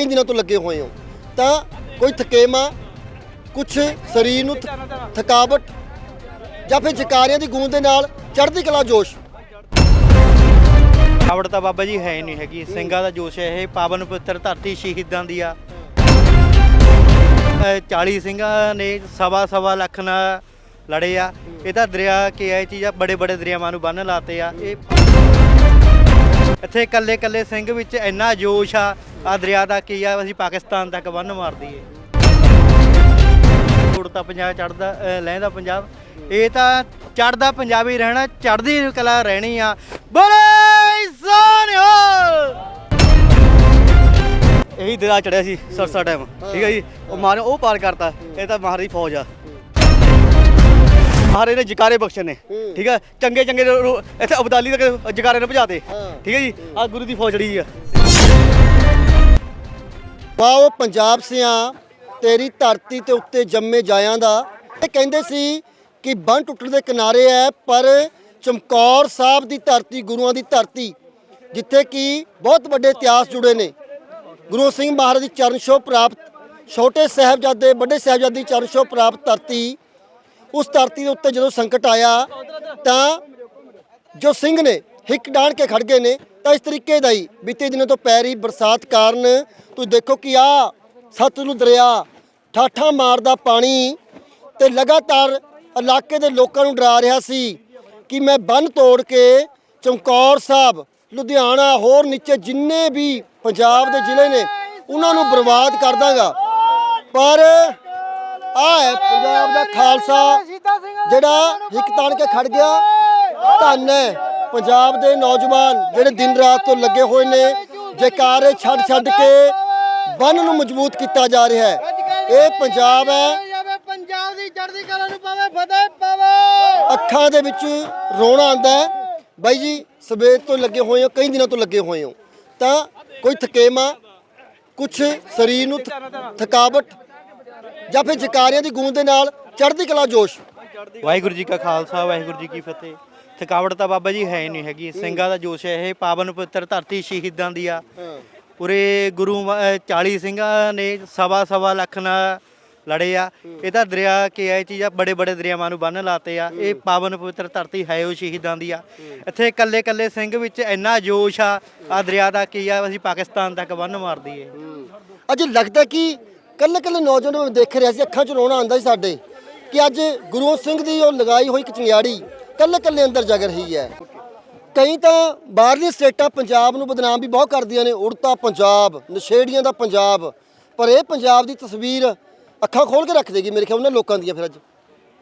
ਕਈ ਦਿਨਾਂ ਤੋਂ ਲੱਗੇ ਹੋਏ ਹੋ। ਤਾਂ ਕੋਈ ਥਕੇਮਾ ਕੁਝ ਸਰੀਰ ਨੂੰ ਥਕਾਵਟ ਜਾਂ ਫਿਰ ਜਕਾਰਿਆਂ ਦੀ ਗੂੰਜ ਦੇ ਨਾਲ ਚੜ੍ਹਦੀ ਕਲਾ ਜੋਸ਼। ਕਾਵੜ ਤਾਂ ਬਾਬਾ ਜੀ ਹੈ ਹੀ ਨਹੀਂ ਹੈਗੀ। ਸਿੰਘਾਂ ਦਾ ਜੋਸ਼ ਹੈ ਇਹ, ਪਾਵਨ ਪੁੱਤਰ ਧਰਤੀ ਸ਼ਹੀਦਾਂ ਦੀ ਆ। ਅਹ 40 ਸਿੰਘਾਂ ਨੇ ਸਵਾ ਸਵਾ ਲੱਖ ਨਾਲ ਲੜੇ ਆ। ਇਹ ਤਾਂ ਦਰਿਆ ਕੀ ਹੈ ਇਹ ਚੀਜ਼ ਆ ਬੜੇ ਬੜੇ ਦਰਿਆਵਾਂ ਨੂੰ ਬੰਨ ਲਾਤੇ ਆ। ਇਹ ਇੱਥੇ ਇਕੱਲੇ ਇਕੱਲੇ ਸਿੰਘ ਵਿੱਚ ਇੰਨਾ ਜੋਸ਼ ਆ ਆ ਦਰਿਆ ਦਾ ਕੀ ਆ, ਅਸੀਂ ਪਾਕਿਸਤਾਨ ਤੱਕ ਬੰਨ ਮਾਰ ਦਈਏ। ਉੜਤਾ ਪੰਜਾਬ ਚੜਦਾ ਲਹਿੰਦਾ ਪੰਜਾਬ। ਇਹ ਤਾਂ ਚੜਦਾ ਪੰਜਾਬੀ ਰਹਿਣਾ ਚੜਦੀ ਕਲਾ ਰਹਿਣੀ ਆ। ਬੋਲੇ ਸੋਨਿਓ ਇਹੀ ਦਰਿਆ ਚੜਿਆ ਸੀ, ਸਰਸਾ ਟਾਈਮ ਠੀਕ ਹੈ ਜੀ? ਉਹ ਮਾਰੇ ਉਹ ਪਾਰ ਕਰਤਾ। ਇਹ ਤਾਂ ਮਹਾਰੀ ਫੌਜ ਆ। ਮਹਾਰੇ ਨੇ ਜਕਾਰੇ ਬਖਸ਼ੇ ਨੇ। ਠੀਕ ਹੈ? ਚੰਗੇ ਚੰਗੇ ਇੱਥੇ ਅਬਦਾਲੀ ਤੱਕ ਜਕਾਰੇ ਨੇ ਭਜਾਤੇ। ਠੀਕ ਹੈ ਜੀ? ਆ ਗੁਰੂ ਦੀ ਫੌਜ ਜਿਹੜੀ ਆ। ਵਾਓ ਪੰਜਾਬ ਸਿਆਂ ਤੇਰੀ ਧਰਤੀ ਤੇ ਉੱਤੇ ਜੰਮੇ ਜਾਇਆਂ ਦਾ। ਇਹ ਕਹਿੰਦੇ ਸੀ ਕਿ ਬੰਨ ਟੁੱਟਣ ਦੇ ਕਿਨਾਰੇ ਹੈ ਪਰ ਚਮਕੌਰ ਸਾਹਿਬ ਦੀ ਧਰਤੀ ਗੁਰੂਆਂ ਦੀ ਧਰਤੀ ਜਿੱਥੇ ਕਿ ਬਹੁਤ ਵੱਡੇ ਇਤਿਹਾਸ ਜੁੜੇ ਨੇ। ਗੁਰੂ ਸਿੰਘ ਮਹਾਰਾਜ ਦੀ ਚਰਨ ਛੋਹ ਪ੍ਰਾਪਤ ਛੋਟੇ ਸਾਹਿਬਜ਼ਾਦੇ ਵੱਡੇ ਸਾਹਿਬਜ਼ਾਦੇ ਦੀ ਚਰਨ ਛੋਹ ਪ੍ਰਾਪਤ ਧਰਤੀ ਉਸ ਧਰਤੀ ਦੇ ਉੱਤੇ ਜਦੋਂ ਸੰਕਟ ਆਇਆ, ਤਾਂ ਜੋ ਸਿੰਘ ਨੇ ਹਿੱਕ ਡਾਣ ਕੇ ਖੜ ਗਏ ਨੇ, ਤਾਂ ਇਸ ਤਰੀਕੇ ਦਾ ਹੀ ਬੀਤੇ ਦਿਨਾਂ ਤੋਂ ਪੈ ਰਹੀ ਬਰਸਾਤ ਕਾਰਨ ਤੁਸੀਂ ਦੇਖੋ ਕਿ ਆ ਸਤਲੁਜ ਦਰਿਆ ਠਾਠਾ ਮਾਰਦਾ ਪਾਣੀ ਤੇ ਲਗਾਤਾਰ ਇਲਾਕੇ ਦੇ ਲੋਕਾਂ ਨੂੰ ਡਰਾ ਰਿਹਾ ਸੀ ਕਿ ਮੈਂ ਬੰਨ ਤੋੜ ਕੇ ਚਮਕੌਰ ਸਾਹਿਬ, ਲੁਧਿਆਣਾ, ਹੋਰ ਨੀਚੇ ਜਿੰਨੇ ਵੀ ਪੰਜਾਬ ਦੇ ਜ਼ਿਲ੍ਹੇ ਨੇ, ਉਹਨਾਂ ਨੂੰ ਬਰਬਾਦ ਕਰ ਦਾਂਗਾ। ਪਰ ਆ ਹੈ ਪੰਜਾਬ ਦਾ ਖਾਲਸਾ, ਜਿਹੜਾ ਹਿੱਕ ਤਾਣ ਕੇ ਖੜ ਗਿਆ, ਧੰਨ ਹੈ। ਪੰਜਾਬ ਦੇ ਨੌਜਵਾਨ ਜਿਹੜੇ ਦਿਨ ਰਾਤ ਤੋਂ ਲੱਗੇ ਹੋਏ ਨੇ, ਜੈਕਾਰੇ ਛੱਡ ਛੱਡ ਕੇ ਬੰਨ ਨੂੰ ਮਜ਼ਬੂਤ ਕੀਤਾ ਜਾ ਰਿਹਾ ਹੈ। ਇਹ ਪੰਜਾਬ ਹੈ। ਪੰਜਾਬ ਦੀ ਚੜ੍ਹਦੀ ਕਲਾ ਨੂੰ ਪਾਵੇ ਫਤਿਹ ਪਾਵੇ ਅੱਖਾਂ ਦੇ ਵਿੱਚ ਰੋਣਾ ਆਉਂਦਾ ਹੈ। ਬਾਈ ਜੀ, ਸਵੇਰ ਤੋਂ ਲੱਗੇ ਹੋਏ ਹੋ, ਕਈ ਦਿਨਾਂ ਤੋਂ ਲੱਗੇ ਹੋਏ ਹੋ। ਤਾਂ ਕੋਈ ਥਕੇਮਾ ਕੁਝ ਸਰੀਰ ਨੂੰ ਥਕਾਵਟ ਜਾਂ ਫਿਰ ਜਕਾਰਿਆਂ ਦੀ ਗੂੰਜ ਦੇ ਨਾਲ ਚੜ੍ਹਦੀ ਕਲਾ ਜੋਸ਼। ਵਾਹਿਗੁਰੂ ਜੀ ਕਾ ਖਾਲਸਾ ਵਾਹਿਗੁਰੂ ਜੀ ਕੀ ਫਤਿਹ। ਥਕਾਵਟ ਤਾਂ ਬਾਬਾ ਜੀ ਹੈ ਨਹੀਂ ਹੈਗੀ। ਸਿੰਘਾਂ ਦਾ ਜੋਸ਼ ਹੈ ਇਹ ਪਾਵਨ ਪਵਿੱਤਰ ਧਰਤੀ ਸ਼ਹੀਦਾਂ ਦੀ ਆ। ਉਰੇ ਗੁਰੂ ਮ- ਅਹ 40 ਸਿੰਘਾਂ ਨੇ ਸਵਾ ਸਵਾ ਲੱਖ ਨਾਲ ਲੜੇ ਆ। ਇਹ ਤਾਂ ਦਰਿਆ ਕੀ ਇਹ ਚੀਜ਼ ਆ ਬੜੇ ਬੜੇ ਦਰਿਆਵਾਂ ਨੂੰ ਬੰਨ ਲਾਤੇ ਆ। ਇਹ ਪਾਵਨ ਪਵਿੱਤਰ ਧਰਤੀ ਹੈ ਉਹ ਸ਼ਹੀਦਾਂ ਦੀ ਆ। ਇੱਥੇ ਕੱਲੇ ਕੱਲੇ ਸਿੰਘ ਵਿੱਚ ਇੰਨਾ ਜੋਸ਼ ਆ ਆ ਦਰਿਆ ਦਾ ਕੀ ਆ ਅਸੀਂ ਪਾਕਿਸਤਾਨ ਤੱਕ ਬੰਨ ਮਾਰ ਦਈਏ। ਅੱਜ ਲੱਗਦਾ ਕਿ ਕੱਲੇ ਕੱਲੇ ਨੌਜਵਾਨ ਨੂੰ ਦੇਖ ਰਿਹਾ ਸੀ, ਅੱਖਾਂ 'ਚ ਰੋਣਾ ਆਉਂਦਾ ਸੀ ਸਾਡੇ ਕਿ ਅੱਜ ਗੁਰੂ ਸਿੰਘ ਦੀ ਉਹ ਲਗਾਈ ਹੋਈ ਇੱਕ ਚਿੰਗਿਆੜੀ ਕੱਲੇ ਕੱਲੇ ਅੰਦਰ ਜਗ ਰਹੀ ਹੈ। ਕਈ ਤਾਂ ਬਾਹਰਲੀ ਸਟੇਟਾਂ ਪੰਜਾਬ ਨੂੰ ਬਦਨਾਮ ਵੀ ਬਹੁਤ ਕਰਦੀਆਂ ਨੇ, ਉੜਤਾ ਪੰਜਾਬ, ਨਸ਼ੇੜੀਆਂ ਦਾ ਪੰਜਾਬ, ਪਰ ਇਹ ਪੰਜਾਬ ਦੀ ਤਸਵੀਰ ਅੱਖਾਂ ਖੋਲ ਕੇ ਰੱਖ ਦੇਗੀ ਮੇਰੇ ਖਿਆਲ ਉਹਨਾਂ ਲੋਕਾਂ ਦੀਆਂ ਫਿਰ ਅੱਜ।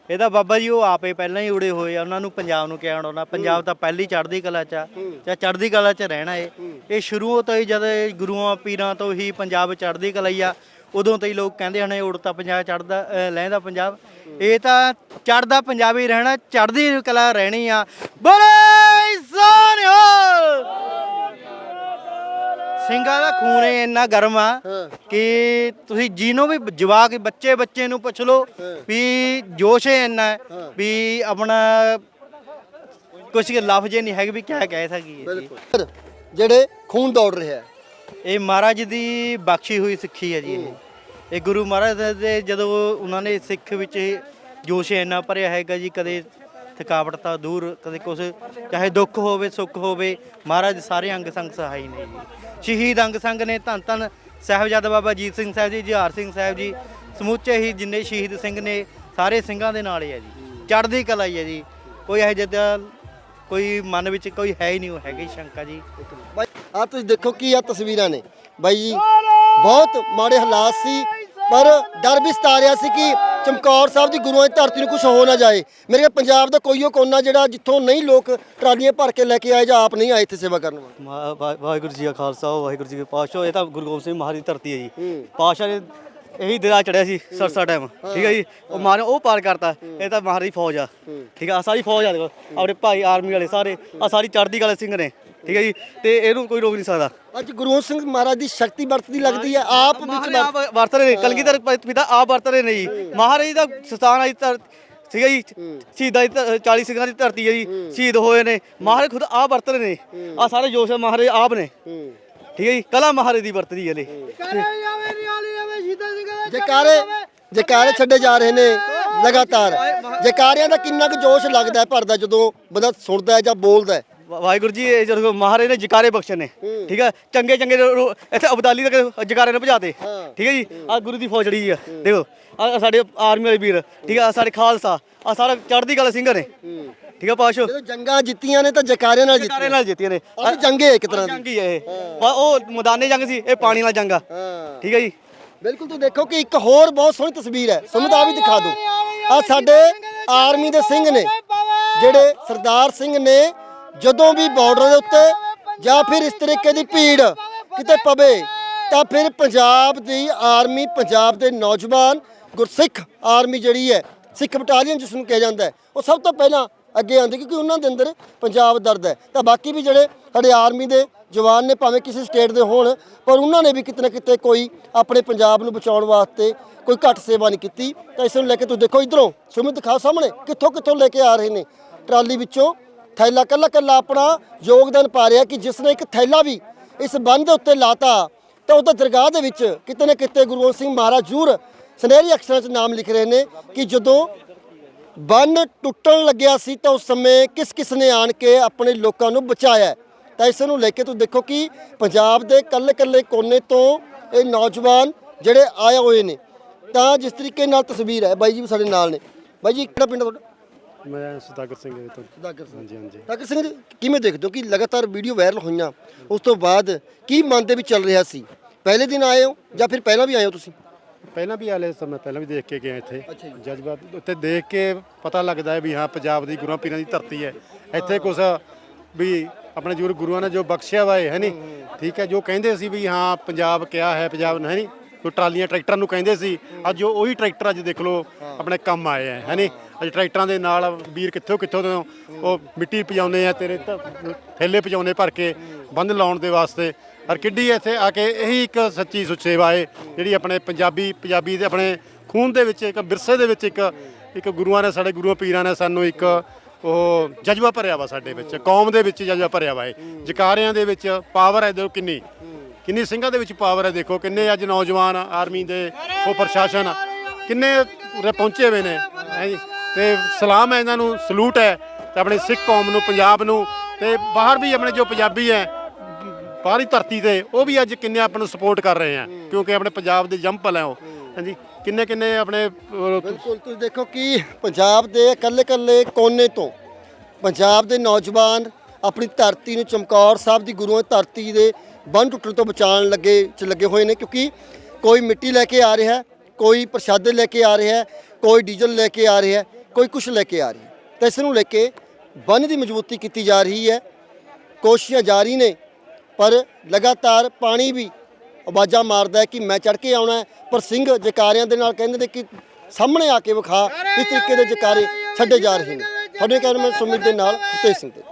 ਇਹਦਾ ਬਾਬਾ ਜੀ ਉਹ ਆਪੇ ਪਹਿਲਾਂ ਹੀ ਉੜੇ ਹੋਏ ਆ, ਉਹਨਾਂ ਨੂੰ ਪੰਜਾਬ ਨੂੰ ਕਿਹਾ ਆਉਣਾ। ਪੰਜਾਬ ਤਾਂ ਪਹਿਲੀ ਚੜ੍ਹਦੀ ਕਲਾ ਚ ਆ, ਜਾਂ ਚੜ੍ਹਦੀ ਕਲਾ ਚ ਰਹਿਣਾ ਏ। ਇਹ ਸ਼ੁਰੂ ਤੋਂ ਹੀ ਜਦ ਗੁਰੂਆਂ, ਪੀਰਾਂ ਤੋਂ ਹੀ ਪੰਜਾਬ ਚੜ੍ਹਦੀ ਕਲਾ ਹੀ ਆ ਉਦੋਂ ਤੋਂ ਹੀ ਲੋਕ ਕਹਿੰਦੇ ਹਨ ਉੜਤਾ ਪੰਜਾਬ ਚੜ੍ਹਦਾ ਅਹ ਲਹਿੰਦਾ ਪੰਜਾਬ। ਇਹ ਤਾਂ ਚੜ੍ਹਦਾ ਪੰਜਾਬੀ ਰਹਿਣਾ ਚੜ੍ਹਦੀ ਕਲਾ ਰਹਿਣੀ ਆ। ਬੋਲੇ ਸੋਨਿਓ ਸਿੰਘਾਂ ਦਾ ਖੂਨ ਏ ਇੰਨਾ ਗਰਮ ਆ ਕਿ ਤੁਸੀਂ ਜਿਹਨੂੰ ਵੀ ਜਵਾਕ ਬੱਚੇ ਬੱਚੇ ਨੂੰ ਪੁੱਛ ਲਓ ਵੀ ਜੋਸ਼ ਏ ਇੰਨਾ ਹੈ ਵੀ ਆਪਣਾ ਕੁਝ ਲਫ਼ਜ਼ ਹੀ ਨਹੀਂ ਹੈਗੇ ਵੀ ਕਿਆ ਕਹਿ ਸਕੀਏ ਜਿਹੜੇ ਖੂਨ ਦੌੜ ਰਿਹਾ ਹੈ ਇਹ ਮਹਾਰਾਜ ਦੀ ਬਖਸ਼ੀ ਹੋਈ ਸਿੱਖੀ ਹੈ ਜੀ ਇਹ। ਇਹ ਗੁਰੂ ਮਹਾਰਾਜ ਦੇ- ਦੇ ਜਦੋਂ ਉਹਨਾਂ ਨੇ ਸਿੱਖ ਵਿੱਚ ਇਹ ਜੋਸ਼ ਇੰਨਾ ਭਰਿਆ ਹੈਗਾ ਜੀ, ਕਦੇ ਥਕਾਵਟ ਤਾਂ ਦੂਰ, ਕਦੇ ਕੁਛ, ਚਾਹੇ ਦੁੱਖ ਹੋਵੇ, ਸੁੱਖ ਹੋਵੇ, ਮਹਾਰਾਜ ਸਾਰੇ ਅੰਗ ਸੰਗ ਸਹਾਈ ਨੇ ਜੀ। ਸ਼ਹੀਦ ਅੰਗ ਸੰਗ ਨੇ ਧੰਨ ਧੰਨ ਸਾਹਿਬਜ਼ਾਦਾ ਬਾਬਾ ਜੀਤ ਸਿੰਘ ਸਾਹਿਬ ਜੀ ਜਹਾਰ ਸਿੰਘ ਸਾਹਿਬ ਜੀ, ਸਮੁੱਚੇ ਹੀ ਜਿੰਨੇ ਸ਼ਹੀਦ ਸਿੰਘ ਨੇ, ਸਾਰੇ ਸਿੰਘਾਂ ਦੇ ਨਾਲ ਹੀ ਹੈ ਜੀ। ਚੜ੍ਹਦੀ ਕਲਾ ਹੀ ਹੈ ਜੀ। ਕੋਈ ਇਹੋ ਜਿਹਾ ਕੋਈ ਮਨ ਵਿੱਚ ਕੋਈ ਹੈ ਹੀ ਨਹੀਂ, ਉਹ ਹੈਗੀ ਸ਼ੰਕਾ ਜੀ। ਆ ਤੁਸੀਂ ਦੇਖੋ ਕੀ ਆ ਤਸਵੀਰਾਂ ਨੇ। ਬਾਈ ਜੀ ਬਹੁਤ ਮਾੜੇ ਹਾਲਾਤ ਸੀ ਪਰ ਡਰ ਵੀ ਸਤਾ ਰਿਹਾ ਸੀ ਕਿ ਚਮਕੌਰ ਸਾਹਿਬ ਦੀ ਗੁਰੂਆਂ ਦੀ ਧਰਤੀ ਨੂੰ ਕੁਝ ਹੋ ਨਾ ਜਾਏ। ਮੇਰੇ ਖਿਆਲ ਪੰਜਾਬ ਦਾ ਕੋਈਓ ਕੋਨਾ ਜਿਹੜਾ ਜਿੱਥੋਂ ਨਹੀਂ ਲੋਕ ਟਰਾਲੀਆਂ ਭਰ ਕੇ ਲੈ ਕੇ ਆਏ ਜਾਂ ਆਪ ਨਹੀਂ ਆਏ ਇੱਥੇ ਸੇਵਾ ਕਰਨ ਵਾਸਤੇ। ਮਾ- ਵਾ- ਵਾਹਿਗੁਰੂ ਜੀ ਕਾ ਖਾਲਸਾ ਵਾਹਿਗੁਰੂ ਜੀ ਕੀ ਪਾਤਸ਼ਾਹ ਇਹ ਤਾਂ ਗੁਰੂ ਗੋਬਿੰਦ ਸਿੰਘ ਮਹਾਰਾਜ ਦੀ ਧਰਤੀ ਹੈ ਜੀ। ਪਾਤਸ਼ਾਹ ਨੇ ਇਹੀ ਦਿਲਾ ਚੜਿਆ ਸੀ ਸਰਸਾ ਟਾਈਮ ਠੀਕ ਹੈ ਜੀ? ਉਹ ਮਾਰੇ ਉਹ ਪਾਰ ਕਰਤਾ। ਇਹ ਤਾਂ ਮਹਾਰਾਜ ਦੀ ਫੌਜ ਆ। ਠੀਕ ਆ ਆਹ ਸਾਰੀ ਫੌਜ ਆ ਦੇਖੋ। ਆਪਣੇ ਭਾਈ ਆਰਮੀ ਵਾਲੇ ਸਾਰੇ ਆ ਸਾਰੀ ਚੜ੍ਹਦੀ ਕਲਾ ਸਿੰਘ ਨੇ। ਠੀਕ ਹੈ ਜੀ? ਤੇ ਇਹਨੂੰ ਕੋਈ ਰੋਕ ਨਹੀਂ ਸਕਦਾ। ਅੱਜ ਗੁਰੂ ਸਿੰਘ ਮਹਾਰਾਜ ਦੀ ਸ਼ਕਤੀ ਵਰਤਦੀ ਲੱਗਦੀ ਹੈ ਆਪ ਵਿੱਚ ਮਹਾਰਾਜ ਵਰਤ- ਆਪ ਵਰਤ ਰਹੇ ਨੇ ਕਲਗੀਧਰ ਪ- ਪਿਤਾ ਆਪ ਵਰਤ ਰਹੇ ਨੇ ਜੀ। ਮਹਾਰਾਜ ਦਾ ਸਥਾਨ ਆਈ ਧਰ ਠੀਕ ਹੈ ਜੀ? ਸ਼ਹੀਦਾਂ ਦੀ ਧਰ- 40 ਸਿੰਘਾਂ ਦੀ ਧਰਤੀ ਹੈ ਜੀ। ਸ਼ਹੀਦ ਹੋਏ ਨੇ। ਮਹਾਰਾਜ ਖੁਦ ਆਪ ਵਰਤ ਰਹੇ ਨੇ। ਆ ਸਾਰੇ ਜੋਸ਼ ਮਹਾਰਾਜ ਆਪ ਨੇ। ਠੀਕ ਹੈ ਜੀ? ਕਲਾ ਮਹਾਰੇ ਦੀ ਵਰਤਦੀ ਹੈ ਲੈ ਕਰੇ ਆਵੇ ਨਿਆਲੀ ਆਵੇ ਸ਼ੀਤਾ ਸਿੰਘ ਦਾ ਜੈਕਾਰੇ ਜੈਕਾਰੇ ਛੱਡੇ ਜਾ ਰਹੇ ਨੇ ਲਗਾਤਾਰ। ਜੈਕਾਰਿਆਂ ਦਾ ਕਿੰਨਾ ਕੁ ਜੋਸ਼ ਲੱਗਦਾ ਹੈ ਭਰਦਾ ਜਦੋਂ ਬੰਦਾ ਸੁਣਦਾ ਹੈ ਜਾਂ ਬੋਲਦਾ ਹੈ। ਵਾ- ਵਾਹਿਗੁਰੂ ਜੀ ਇਹ ਜਦੋਂ ਮਹਾਰੇ ਨੇ ਜਕਾਰੇ ਬਖਸ਼ੇ ਨੇ ਠੀਕ ਹੈ ਚੰਗੇ ਚੰਗੇ ਰੋ- ਰੋ- ਇੱਥੇ ਅਬਦਾਲੀ ਤੱਕ ਜਕਾਰੇ ਨੇ ਭਜਾਤੇ ਠੀਕ ਹੈ ਜੀ? ਆ ਗੁਰੂ ਦੀ ਫੌਜ ਜਿਹੜੀ ਆ ਦੇਖੋ ਆ ਸਾਡੇ ਆਰਮੀ ਵਾਲੇ ਵੀਰ ਠੀਕ ਹੈ ਆਹ ਸਾਡੇ ਖਾਲਸਾ ਆ ਸਾਰਾ ਚੜ੍ਹਦੀ ਕਲਾ ਸਿੰਘ ਨੇ ਠੀਕ ਹੈ ਪਾਸ਼ੋ? ਜਦੋਂ ਜੰਗਾਂ ਜਿੱਤੀਆਂ ਨੇ ਤਾਂ ਜੈਕਾਰਿਆਂ ਨਾਲ ਜਕਾਰੇ ਜਿੱਤੀਆਂ। ਨਾਲ ਜਿੱਤੀਆਂ ਨੇ। ਆਹ ਵੀ ਜੰਗ ਇੱਕ ਤਰ੍ਹਾਂ ਦੀ। ਜੰਗ ਹੀ ਹੈ ਇਹ। ਵਾ- ਉਹ ਮੈਦਾਨੇ ਜੰਗ ਸੀ ਇਹ ਪਾਣੀ ਨਾਲ ਜੰਗ ਆ। ਹਾਂ। ਠੀਕ ਹੈ ਜੀ? ਬਿਲਕੁਲ ਤੁਸੀਂ ਦੇਖੋ ਕਿ ਇੱਕ ਹੋਰ ਬਹੁਤ ਸੋਹਣੀ ਤਸਵੀਰ ਹੈ। ਤੁਹਾਨੂੰ ਤਾਂ ਆਹ ਵੀ ਦਿਖਾ ਦਿਓ ਆ ਸਾਡੇ ਆਰਮੀ ਦੇ ਸਿੰਘ ਨੇ ਜਿਹੜੇ ਸਰਦਾਰ ਸਿੰਘ ਨੇ ਜਦੋਂ ਵੀ ਬਾਰਡਰ ਦੇ ਉੱਤੇ ਜਾਂ ਫਿਰ ਇਸ ਤਰੀਕੇ ਦੀ ਭੀੜ ਕਿਤੇ ਪਵੇ, ਤਾਂ ਫਿਰ ਪੰਜਾਬ ਦੀ ਆਰਮੀ ਪੰਜਾਬ ਦੇ ਨੌਜਵਾਨ ਗੁਰਸਿੱਖ ਆਰਮੀ ਜਿਹੜੀ ਹੈ, ਸਿੱਖ ਬਟਾਲੀਅਨ ਜਿਸ ਨੂੰ ਕਿਹਾ ਜਾਂਦਾ ਹੈ, ਉਹ ਸਭ ਤੋਂ ਪਹਿਲਾਂ ਅੱਗੇ ਆਉਂਦੇ ਕਿਉਂਕਿ ਉਹਨਾਂ ਦੇ ਅੰਦਰ ਪੰਜਾਬ ਦਰਦ ਹੈ। ਤਾਂ ਬਾਕੀ ਵੀ ਜਿਹੜੇ ਸਾਡੇ ਆਰਮੀ ਦੇ ਜਵਾਨ ਨੇ, ਭਾਵੇਂ ਕਿਸੇ ਸਟੇਟ ਦੇ ਹੋਣ, ਪਰ ਉਹਨਾਂ ਨੇ ਵੀ ਕਿਤੇ ਨਾ ਕਿਤੇ ਕੋਈ ਆਪਣੇ ਪੰਜਾਬ ਨੂੰ ਬਚਾਉਣ ਵਾਸਤੇ ਕੋਈ ਘੱਟ ਸੇਵਾ ਨਹੀਂ ਕੀਤੀ। ਤਾਂ ਇਸ ਨੂੰ ਲੈ ਕੇ ਤੁਸੀਂ ਦੇਖੋ ਇਧਰੋਂ, ਸੁਮਿਤ ਖਾ ਸਾਹਮਣੇ ਕਿੱਥੋਂ ਕਿੱਥੋਂ ਲੈ ਕੇ ਆ ਰਹੇ ਨੇ। ਟਰਾਲੀ ਵਿੱਚੋਂ ਥੈਲਾ ਕੱਲਾ ਕੱਲਾ ਆਪਣਾ ਯੋਗਦਾਨ ਪਾ ਰਿਹਾ ਕਿ ਜਿਸ ਨੇ ਇੱਕ ਥੈਲਾ ਵੀ ਇਸ ਬੰਦ ਦੇ ਉੱਤੇ ਲਾਤਾ, ਤਾਂ ਉਹਦਾ ਦਰਗਾਹ ਦੇ ਵਿੱਚ ਕਿਤੇ ਨਾ ਕਿਤੇ ਗੁਰੂ ਗੋਬਿੰਦ ਸਿੰਘ ਮਹਾਰਾਜ ਜੂਰ ਸੁਨਹਿਰੀ ਅਕਸ਼ਰਾਂ 'ਚ ਨਾਮ ਲਿਖ ਰਹੇ ਨੇ ਕਿ ਜਦੋਂ ਬੰਨ ਟੁੱਟਣ ਲੱਗਿਆ ਸੀ, ਤਾਂ ਉਸ ਸਮੇਂ ਕਿਸ ਕਿਸ ਨੇ ਆਣ ਕੇ ਆਪਣੇ ਲੋਕਾਂ ਨੂੰ ਬਚਾਇਆ। ਤਾਂ ਇਸ ਨੂੰ ਲੈ ਕੇ ਤੁਸੀਂ ਦੇਖੋ ਕਿ ਪੰਜਾਬ ਦੇ ਕੱਲੇ ਕੱਲੇ ਕੋਨੇ ਤੋਂ ਇਹ ਨੌਜਵਾਨ ਜਿਹੜੇ ਆਏ ਹੋਏ ਨੇ, ਤਾਂ ਜਿਸ ਤਰੀਕੇ ਨਾਲ ਤਸਵੀਰ ਹੈ, ਬਾਈ ਜੀ ਵੀ ਸਾਡੇ ਨਾਲ ਨੇ। ਬਾਈ ਜੀ, ਕਿਹੜਾ ਪਿੰਡ ਤੁਹਾਡਾ? ਮੈਂ ਸੁਦਾਗਰ ਸਿੰਘ ਜੀ ਤੋਂ। ਸੁਦਾਗਰ ਸਿੰਘ। ਹਾਂਜੀ ਹਾਂਜੀ। ਸੁਦਾਗਰ ਸਿੰਘ ਜੀ ਕਿਵੇਂ ਦੇਖਦੇ ਹੋ ਕਿ ਲਗਾਤਾਰ ਵੀਡੀਓ ਵਾਇਰਲ ਹੋਈਆਂ? ਉਸ ਤੋਂ ਬਾਅਦ ਕੀ ਮਨ ਦੇ ਵਿੱਚ ਚੱਲ ਰਿਹਾ ਸੀ? ਪਹਿਲੇ ਦਿਨ ਆਏ ਹੋ ਜਾਂ ਫਿਰ ਪਹਿਲਾਂ ਵੀ ਆਏ ਹੋ ਤੁਸੀਂ? ਪਹਿਲਾਂ ਵੀ ਆਲੇ ਸਰ ਮੈਂ ਪਹਿਲਾਂ ਵੀ ਦੇਖ ਕੇ ਗਿਆ ਇੱਥੇ। ਅੱਛਾ ਜੀ। ਜਜ਼ਬਾਤ ਉੱਤੇ ਦੇਖ ਕੇ ਪਤਾ ਲੱਗਦਾ ਹੈ ਵੀ ਹਾਂ ਪੰਜਾਬ ਦੀ ਗੁਰੂਆਂ ਪੀਰਾਂ ਦੀ ਧਰਤੀ ਹੈ। ਇੱਥੇ ਕੁਝ ਵੀ ਆਪਣੇ ਜੁਰ ਗੁਰੂਆਂ ਨੇ ਜੋ ਬਖਸ਼ਿਆ ਵਾ ਹੈ ਨਹੀਂ ਠੀਕ ਹੈ ਜੋ ਕਹਿੰਦੇ ਸੀ ਵੀ ਹਾਂ ਪੰਜਾਬ ਕਿਆ ਹੈ ਪੰਜਾਬ ਹੈ ਨਹੀਂ ਕੋਈ ਟਰਾਲੀਆਂ ਟਰੈਕਟਰਾਂ ਨੂੰ ਕਹਿੰਦੇ ਸੀ ਅੱਜ ਉਹ ਉਹੀ ਟਰੈਕਟਰ ਅੱਜ ਦੇਖ ਲਓ ਆਪਣੇ ਕੰਮ ਆਏ ਹੈ ਹੈ ਨਹੀਂ ਅੱਜ ਟਰੈਕਟਰਾਂ ਦੇ ਨਾਲ ਵੀਰ ਕਿੱਥੋਂ ਕਿੱਥੋਂ ਤੋਂ ਉਹ ਮਿੱਟੀ ਪਜਾਉਂਦੇ ਆ, ਤੇਰੇ ਧ- ਥੈਲੇ ਪਜਾਉਂਦੇ ਭਰ ਕੇ ਬੰਦ ਲਾਉਣ ਦੇ ਵਾਸਤੇ। ਔਰ ਕਿੱਡੀ ਇੱਥੇ ਆ ਕੇ ਇਹੀ ਇੱਕ ਸੱਚੀ ਸੁਚੇਵਾ ਏ, ਜਿਹੜੀ ਆਪਣੇ ਪੰਜਾਬੀ ਪੰਜਾਬੀ ਦੇ ਆਪਣੇ ਖੂਨ ਦੇ ਵਿੱਚ ਇੱਕ ਵਿਰਸੇ ਦੇ ਵਿੱਚ ਇੱਕ ਇੱਕ ਗੁਰੂਆਂ ਨੇ ਸਾਡੇ ਗੁਰੂਆਂ ਪੀਰਾਂ ਨੇ ਸਾਨੂੰ ਇੱਕ ਉਹ ਜਜ਼ਬਾ ਭਰਿਆ ਵਾ ਸਾਡੇ ਵਿੱਚ, ਕੌਮ ਦੇ ਵਿੱਚ ਜਜ਼ਬਾ ਭਰਿਆ ਵਾ ਇਹ। ਜਕਾਰਿਆਂ ਦੇ ਵਿੱਚ ਪਾਵਰ ਹੈ ਦੇਖੋ ਕਿੰਨੀ ਕਿੰਨੀ ਸਿੰਘਾਂ ਦੇ ਵਿੱਚ ਪਾਵਰ ਹੈ ਦੇਖੋ, ਕਿੰਨੇ ਅੱਜ ਨੌਜਵਾਨ ਆਰਮੀ ਦੇ ਉਹ ਪ੍ਰਸ਼ਾਸਨ ਕਿੰਨੇ ਪਹੁੰਚੇ ਹੋਏ ਨੇ, ਹੈਂ ਤੇ ਸਲਾਮ ਹੈ ਇਹਨਾਂ ਨੂੰ, ਸਲੂਟ ਹੈ ਤੇ ਆਪਣੇ ਸਿੱਖ ਕੌਮ ਨੂੰ, ਪੰਜਾਬ ਨੂੰ ਤੇ ਬਾਹਰ ਵੀ ਆਪਣੇ ਜੋ ਪੰਜਾਬੀ ਹੈ, ਬਾਹਰੀ ਧਰਤੀ ਤੇ, ਉਹ ਵੀ ਅੱਜ ਕਿੰਨੇ ਆਪਾਂ ਨੂੰ ਸਪੋਰਟ ਕਰ ਰਹੇ ਆ ਕਿਉਂਕਿ ਆਪਣੇ ਪੰਜਾਬ ਦੇ ਜੰਪਲ ਹੈ ਉਹ। ਹਾਂਜੀ, ਕਿੰਨੇ ਕਿੰਨੇ ਆਪਣੇ ਬਿਲਕੁਲ, ਤੁਸੀਂ ਦੇਖੋ ਕਿ ਪੰਜਾਬ ਦੇ ਇਕੱਲੇ ਇਕੱਲੇ ਕੋਨੇ ਤੋਂ ਪੰਜਾਬ ਦੇ ਨੌਜਵਾਨ ਆਪਣੀ ਧਰਤੀ ਨੂੰ ਚਮਕੌਰ ਸਾਹਿਬ ਦੀ ਗੁਰੂਆਂ ਧਰਤੀ ਦੇ ਬੰਨ ਟੁੱਟਣ ਤੋਂ ਬਚਾਉਣ ਲੱਗੇ, ਚ ਲੱਗੇ ਹੋਏ ਨੇ, ਕਿਉਂਕਿ ਕੋਈ ਮਿੱਟੀ ਲੈ ਕੇ ਆ ਰਿਹਾ, ਕੋਈ ਪ੍ਰਸ਼ਾਦੇ ਲੈ ਕੇ ਆ ਰਿਹਾ, ਕੋਈ ਡੀਜ਼ਲ ਲੈ ਕੇ ਆ ਰਿਹਾ ਕੋਈ ਕੁਝ ਲੈ ਕੇ ਆ ਰਹੀ ਹੈ। ਤਾਂ ਇਸ ਨੂੰ ਲੈ ਕੇ ਬੰਨ ਦੀ ਮਜ਼ਬੂਤੀ ਕੀਤੀ ਜਾ ਰਹੀ ਹੈ। ਕੋਸ਼ਿਸ਼ਾਂ ਜਾਰੀ ਨੇ, ਪਰ ਲਗਾਤਾਰ ਪਾਣੀ ਵੀ ਆਵਾਜ਼ਾਂ ਮਾਰਦਾ ਹੈ ਕਿ ਮੈਂ ਚੜ ਕੇ ਆਉਣਾ ਪਰ ਸਿੰਘ ਜਕਾਰਿਆਂ ਦੇ ਨਾਲ ਕਹਿੰਦੇ ਨੇ ਕਿ ਸਾਹਮਣੇ ਆ ਕੇ ਵਿਖਾ ਇਸ ਤਰੀਕੇ ਦੇ ਜਕਾਰੇ ਛੱਡੇ ਜਾ ਰਹੇ ਨੇ। ਤੁਹਾਡੇ ਕਹਿਣ ਸੁਮਿਤ ਦੇ ਨਾਲ ਫਤਿਹ ਸਿੰਘ ਦੇ।